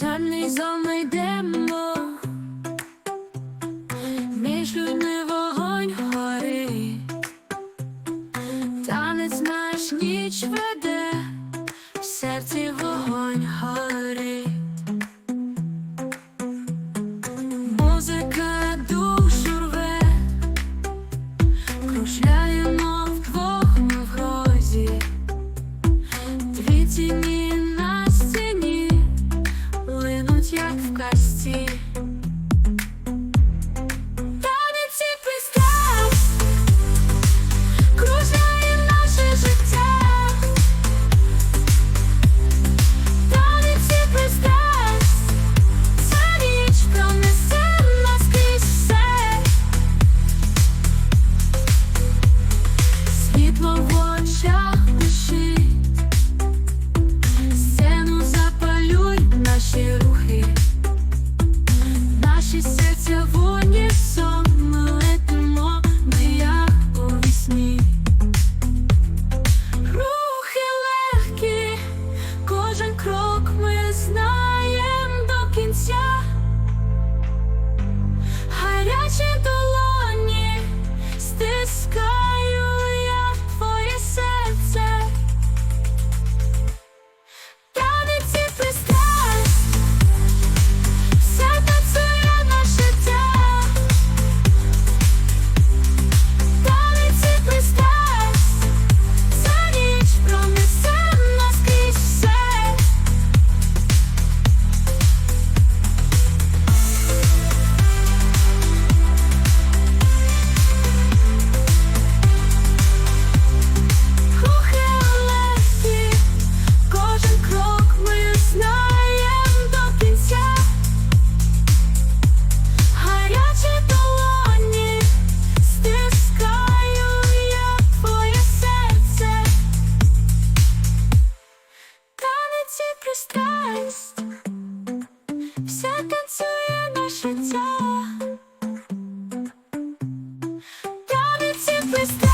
темний зон йдемо, ніч веде, в серці вогонь горить. Музика the sky. superstar.